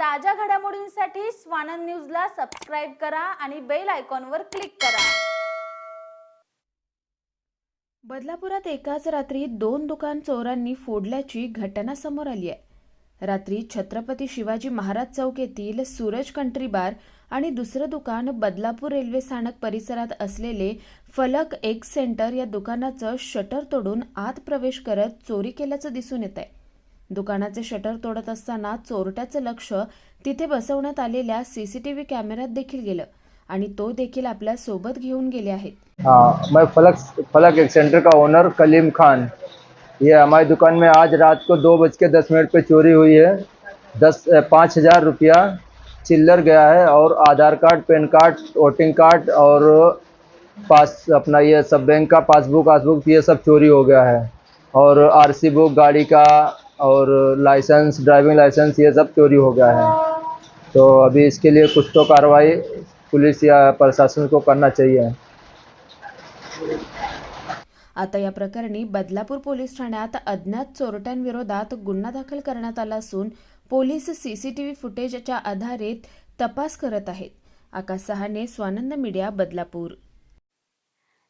ताज्या घडामोडींसाठी स्वानंद न्यूजला सबस्क्राईब करा आणि बेल आयकॉनवर क्लिक करा. बदलापुरात एकाच रात्री दोन दुकान चोरांनी फोडल्याची घटना समोर आली आहे. रात्री छत्रपती शिवाजी महाराज चौक येथील सूरज कंट्री बार आणि दुसरं दुकान बदलापूर रेल्वे स्थानक परिसरात असलेले फलक एक सेंटर या दुकानाचं शटर तोडून आत प्रवेश करत चोरी केल्याचं दिसून येत आहे दुकानाचे शटर तोडत असताना चोरट्याचं लक्ष तिथे बसवण्यात आलेल्या सीसीटीव्ही कॅमेऱ्यात देखील गेलं आणि तो देखील आपल्या सोबत घेऊन गेले आहेत. मैं फलक फलक एक सेंटर का ओनर कलीम खान. ये हमारी दुकान में आज रात को दो बज के दस मिनट पे चोरी हुई है। दस पाँच हज़ार रुपया चिल्लर गया है और Aadhaar card, PAN card, voting card और पास, अपना ये सब बैंक का पासबुक वासबुक ये सब चोरी हो गया है। और आरसी बुक, गाड़ी का और लाइसेंस, ड्राइविंग लाइसेंस, ये सब चोरी हो गया है। तो अभी इसके लिए कुछ तो कार्रवाई पुलिस या प्रशासन को करना चाहिए। आता या प्रकरणी बदलापूर पोलीस ठाण्यात अज्ञात चोरट्यांविरोधात गुन्हा दाखल करण्यात आला असून पोलीस सीसीटीव्ही फुटेजच्या आधारे तपास करत आहेत. आकाश सहाने स्वानंद मीडिया बदलापूर.